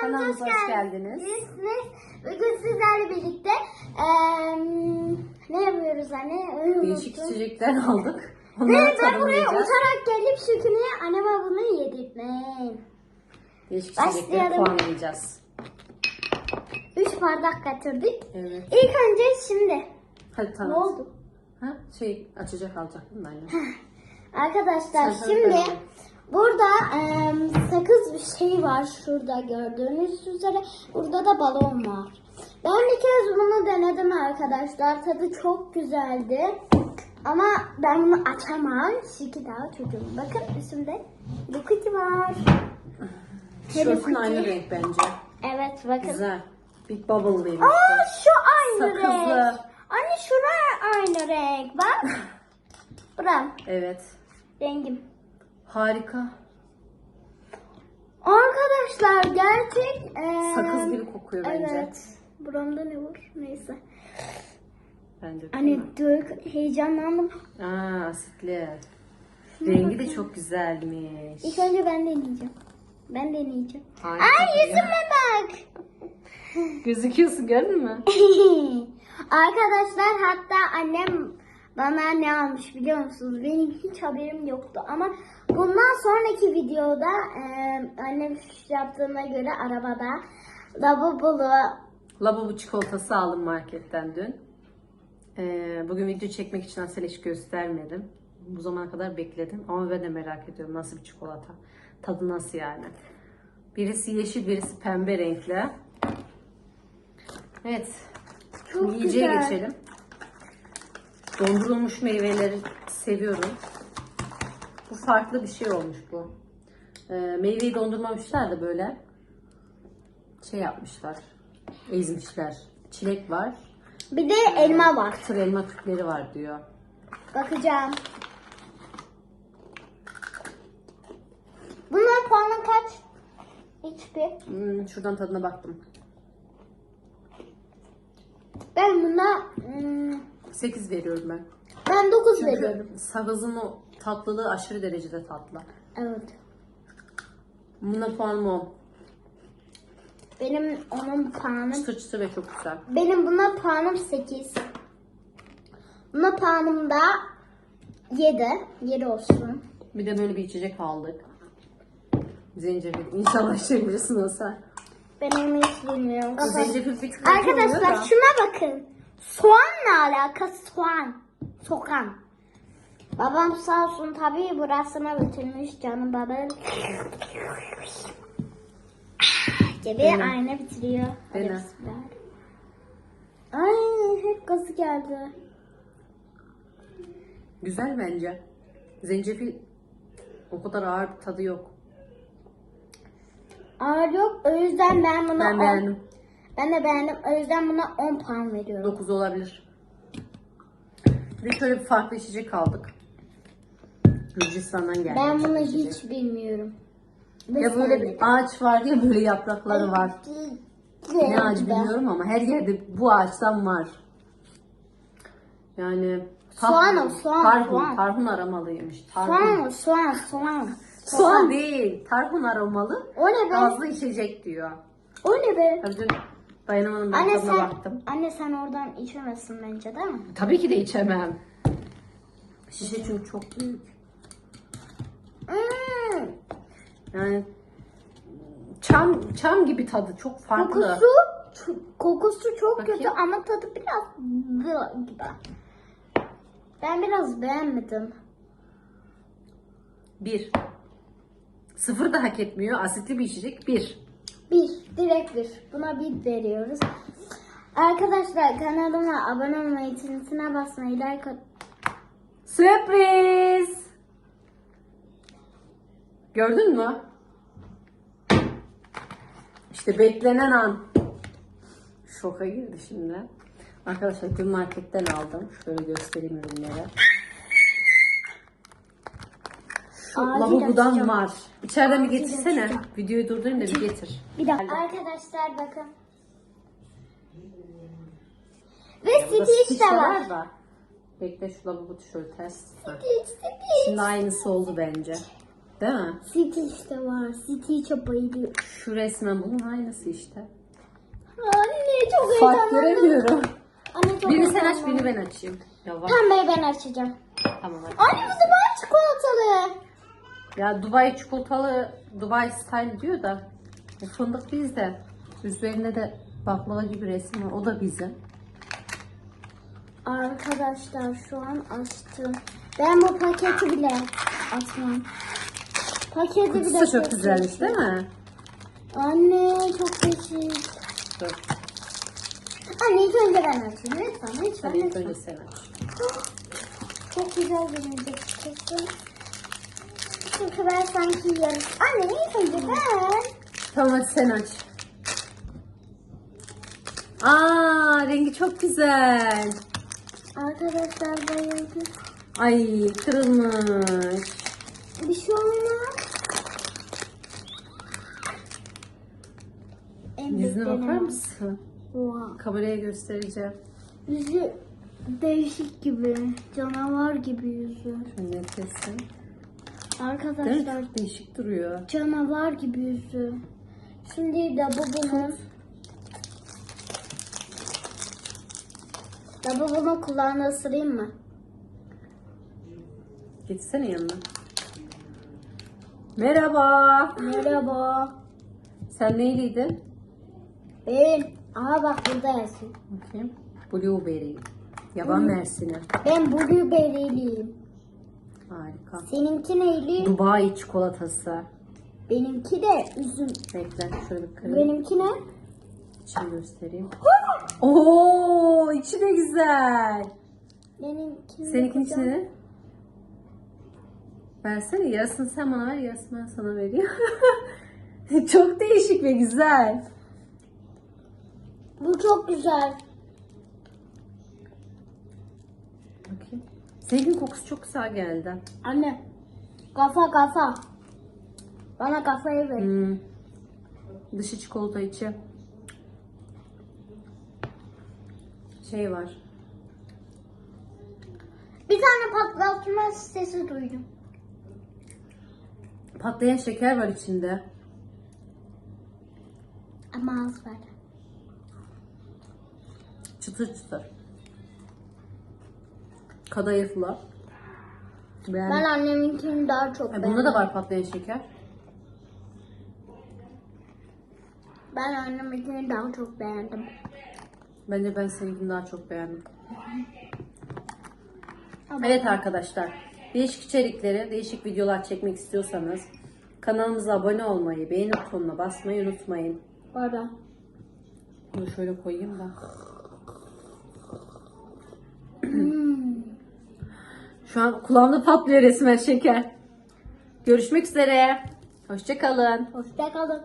Kanalımıza hoş geldiniz. Bugün sizlerle birlikte eee, ne yapıyoruz anne? Değişik içecekler aldık. Ve Onları ben buraya uçarak gelip şükürüye anneme bunu yedirtmeyin. Değişik Başlayalım. içecekleri puanlayacağız. Üç bardak getirdik. Evet. İlk önce şimdi. Hadi Ne tanıt. oldu? Ha, şey açacak alacaktım da anne. Arkadaşlar Sen şimdi söyle. Burada eee, sakız bir şey var şurada gördüğünüz üzere. Burada da balon var. Ben bir kez bunu denedim arkadaşlar. Tadı çok güzeldi. Ama ben bunu açamam. Çünkü daha çocuğum. Bakın üstümde Kitty var. Tişörtün aynı renk bence. Evet bakın. Güzel. Big Bubble'lıymış. Aa şu aynı Sakızlı. renk. Anne şuraya aynı renk. Bak. Buram. Evet. Rengim. Harika. Arkadaşlar gerçek eee, Sakız gibi kokuyor bence. Evet. Buramda ne var? Neyse. Bence. Anne dur heyecanlandım. Aa asitli. Rengi de çok güzelmiş. İlk önce ben deneyeceğim. Ben deneyeceğim. Harika Ay duruyor. yüzüme bak. Gözüküyorsun gördün mü? Arkadaşlar hatta annem bana ne almış biliyor musunuz? Benim hiç haberim yoktu ama bundan sonraki videoda e, annem yaptığına göre arabada lavabolu Lavabo çikolatası aldım marketten dün. Ee, bugün video çekmek için aslında hiç göstermedim. Bu zamana kadar bekledim ama ben de merak ediyorum nasıl bir çikolata. Tadı nasıl yani. Birisi yeşil, birisi pembe renkli. Evet. Çok yiyeceğe güzel. geçelim. Dondurulmuş meyveleri seviyorum. Bu farklı bir şey olmuş bu. Ee, meyveyi dondurmamışlar da böyle şey yapmışlar. Ezmişler. Çilek var. bir de elma var. Kısır elma küpleri var diyor. Bakacağım. Bunlar puanı kaç? Hiçbir. Hmm, şuradan tadına baktım. Ben buna 8 veriyorum ben. ben 9 Çünkü veriyorum. sakızın o tatlılığı aşırı derecede tatlı. Evet. Buna puanım 10. Benim onun puanım Çıtır çıtır ve çok güzel. benim buna puanım 8. Buna puanım da 7. 7 olsun. Bir de böyle bir içecek aldık. Zencefil. İnşallah içebilirsin o sen. Ben onu hiç bilmiyorum. Zencefil bir tık Arkadaşlar da. şuna bakın. Soğanla alakası soğan. Soğan. Babam sağ olsun tabii burasına bitirmiş canım babam. Gibi Benim. aynı bitiriyor. Hadi Benim. bismillah. Ay hep gazı geldi. Güzel bence. Zencefil o kadar ağır bir tadı yok. Ağır yok o yüzden ben buna Ben 10 beğendim. Ben de beğendim o yüzden buna 10 puan veriyorum. 9 olabilir. Bir şöyle bir farklı içecek aldık. Gürcistan'dan geldi. Ben bunu içecek. hiç bilmiyorum. Ya böyle bir ağaç var ya böyle yaprakları var. Ne ağacı bilmiyorum ama her yerde bu ağaçtan var. Yani Soğan o, soğan, tarhun, soğan. tarhun aromalıymış. Tarhun. Soğan, soğan, soğan. Soğan değil, tarhun aromalı. O ne be? Gazlı içecek diyor. O ne be? Dün dayanamadım ben Anne tadına sen, baktım. anne sen oradan içemezsin bence değil mi? Tabii ki de içemem. Şişe çünkü çok büyük. Hmm, Yani çam çam gibi tadı çok farklı. kokusu, kokusu çok Bakayım. kötü ama tadı biraz gibi. Ben biraz beğenmedim. Bir. Sıfır da hak etmiyor. Asitli bir içecek. Bir. Bir, direkt bir. Buna bir veriyoruz. Arkadaşlar kanalıma abone olmayı, ziline basmayı, like Sürpriz. Gördün mü? İşte beklenen an. Şoka girdi şimdi. Arkadaşlar dün marketten aldım. Şöyle göstereyim ürünleri. Şu lavabodan açacağım. var. İçeriden bir getirsene. açacağım. Videoyu durdurayım da bir getir. Bir dakika. Arkadaşlar bakın. Ve Stitch de var. da. Bekle şu lavabo tişörtü ters. Stitch, Stitch. Şimdi aynısı oldu bence. Değil mi? City işte var. Çok bayılıyorum. Şu resmen bunun aynısı işte. Anne çok Fark heyecanlandım. göremiyorum. Anne çok Birini sen aç, heyecanlandım. birini ben açayım. Yavaş. Pembeyi ben açacağım. Tamam hadi. Anne bu. Ya Dubai çikolatalı, Dubai style diyor da bu fındık bizde. Üzerinde de baklava gibi resim var. O da bizim. Arkadaşlar şu an açtım. Ben bu paketi bile açmam. Paketi bile Kutusu çok güzelmiş değil mi? Anne çok teşekkür. Dur. Anne ilk önce ben açayım. Lütfen lütfen. İlk lütfen. önce sen aç. Çok güzel görünecek çıktı. Çünkü ben sanki yarım. Anne ilk önce ben. Tamam hadi sen aç. Aa rengi çok güzel. Arkadaşlar bayıldım. Ay kırılmış. Bir şey olmaz. En Yüzüne bakar mısın? Wow. Kameraya göstereceğim. Yüzü değişik gibi. Canavar gibi yüzü. Şöyle nefesin. Değil? Arkadaşlar Çok değişik duruyor. canavar gibi yüzü. Şimdi de bu bunun. Da bunun kulağını ısırayım mı? Geçsene yanına. Merhaba. Merhaba. Sen neyliydin? Ben. Aha bak burada yazıyor. Bakayım. Blueberry. Yaban mersini. Ben blueberry'liyim. Harika. Seninki neyli? Dubai çikolatası. Benimki de üzüm. Bekle şöyle bir kırayım. Benimki ne? İçini göstereyim. Oo, içi de güzel. Benimki Seninkinin içi ne? Versene yarısını sen bana ver yarısını ben sana vereyim. Çok değişik ve güzel. Bu çok güzel. Seninkinin kokusu çok güzel geldi. Anne. Kafa kafa. Bana kafayı ver. Hmm. Dışı çikolata içi. Şey var. Bir tane patlatma sesi duydum. Patlayan şeker var içinde. Ama az var. Çıtır çıtır. Kadayıflı. Ben, Ben anneminkini daha çok beğendim. bunda da var patlayan şeker. Ben anneminkini daha çok beğendim. Bence ben seninkini daha çok beğendim. Evet arkadaşlar. Değişik içerikleri, değişik videolar çekmek istiyorsanız kanalımıza abone olmayı, beğeni butonuna basmayı unutmayın. Baba. Bunu şöyle koyayım da. Hmm. Şu an kulağımda patlıyor resmen şeker. Görüşmek üzere. Hoşçakalın. Hoşçakalın.